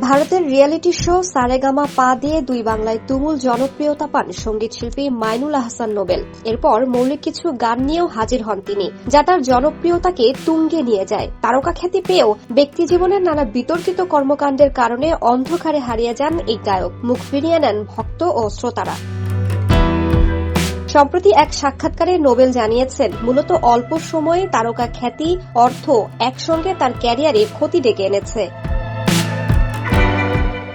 ভারতের reality show Saregama পা দিয়ে দুই বাংলায় তুমুল জনপ্রিয়তা পান সংগীত শিল্পী মাইনুল আহসান নোবেল। এরপর মৌলিক কিছু গান নিয়েও হাজির হন তিনি, যা তার জনপ্রিয়তাকে তুঙ্গে নিয়ে যায়। তারকা খ্যাতি পেয়েও ব্যক্তি জীবনের নানা বিতর্কিত কর্মকাণ্ডের কারণে অন্ধকারে হারিয়ে যান এই গায়ক। মুখ ফিরিয়ে নেন ভক্ত ও শ্রোতারা। সম্প্রতি এক সাক্ষাৎকারে নোবেল জানিয়েছেন, মূলত অল্প সময়ে তারকা খ্যাতি, অর্থ, একসঙ্গে তার ক্যারিয়ারে ক্ষতি ডেকে এনেছে।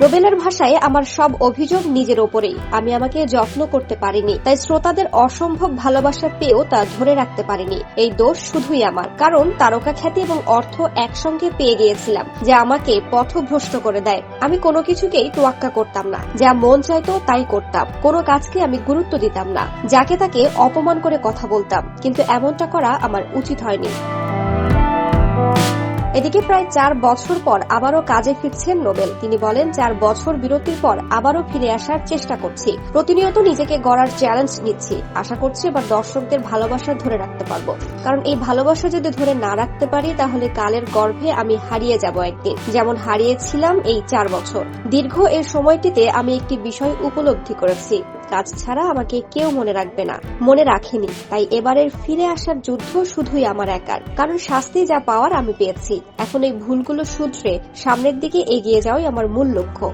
নোবেলের ভাষায় আমার সব অভিযোগ নিজের ওপরেই। আমি আমাকে যত্ন করতে পারিনি, তাই শ্রোতাদের অসম্ভব ভালোবাসা পেয়েও তা ধরে রাখতে পারিনি। এই দোষ শুধুই আমার, কারণ তারকা খ্যাতি এবং অর্থ একসঙ্গে পেয়ে গিয়েছিলাম, যা আমাকে পথভ্রষ্ট করে দেয়। আমি কোনো কিছুকেই তোয়াক্কা করতাম না, যা মন চাইতো তাই করতাম। কোনো কাজকে আমি গুরুত্ব দিতাম না, যাকে তাকে অপমান করে কথা বলতাম, কিন্তু এমনটা করা আমার উচিত হয়নি। এদিকে প্রায় চার বছর পর আবারও কাজে ফিরছেন নোবেল। তিনি বলেন, চার বছর বিরতির পর আবারও ফিরে আসার চেষ্টা করছি। প্রতিনিয়ত নিজেকে গড়ার চ্যালেঞ্জ নিচ্ছি। আশা করছি এবার দর্শকদের ভালোবাসা ধরে রাখতে পারব। কারণ এই ভালোবাসা যদি ধরে না রাখতে পারি, তাহলে কালের গর্ভে আমি হারিয়ে যাব একদিন। যেমন হারিয়েছিলাম এই চার বছর। দীর্ঘ এই সময়টিতে আমি একটি বিষয় উপলব্ধি করেছি। কাজ ছাড়া আমাকে কেউ মনে রাখবে না। মনে রাখেনি। তাই এবারের ফিরে আসার যুদ্ধ শুধুই আমার একার। কারণ শাস্তি যা পাওয়ার আমি পেয়েছি। এখন এই ভুলগুলো শুধরে সামনের দিকে এগিয়ে যাওয়াই আমার মূল লক্ষ্য।